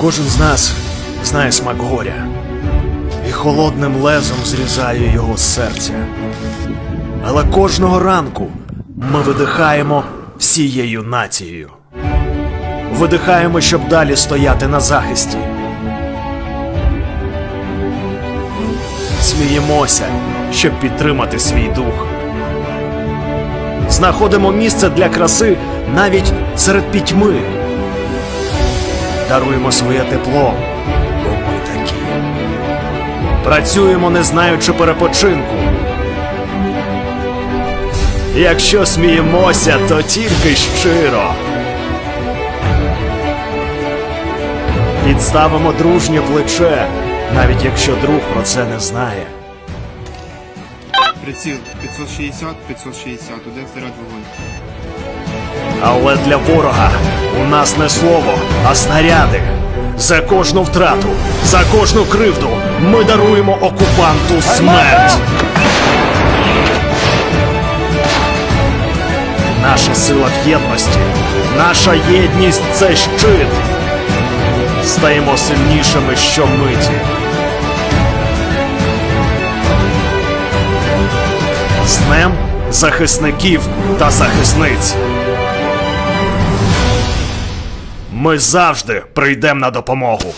Кожен з нас знає смак горя і холодним лезом зрізає його з серця. Але кожного ранку ми видихаємо всією нацією. Видихаємо, щоб далі стояти на захисті. Сміємося, щоб підтримати свій дух. Знаходимо місце для краси навіть серед пітьми. Даруємо своє тепло, бо ми такі. Працюємо, не знаючи перепочинку. Якщо сміємося, то тільки щиро. Підставимо дружнє плече, навіть якщо друг про це не знає. Приціл 560, 560, один заряд вогонь. Але для ворога у нас не слово, а снаряди. За кожну втрату, за кожну кривду ми даруємо окупанту смерть. Наша сила в єдності, наша єдність це щит. Стаємо сильнішими щомиті. З днем захисників та захисниць. Ми завжди прийдемо на допомогу.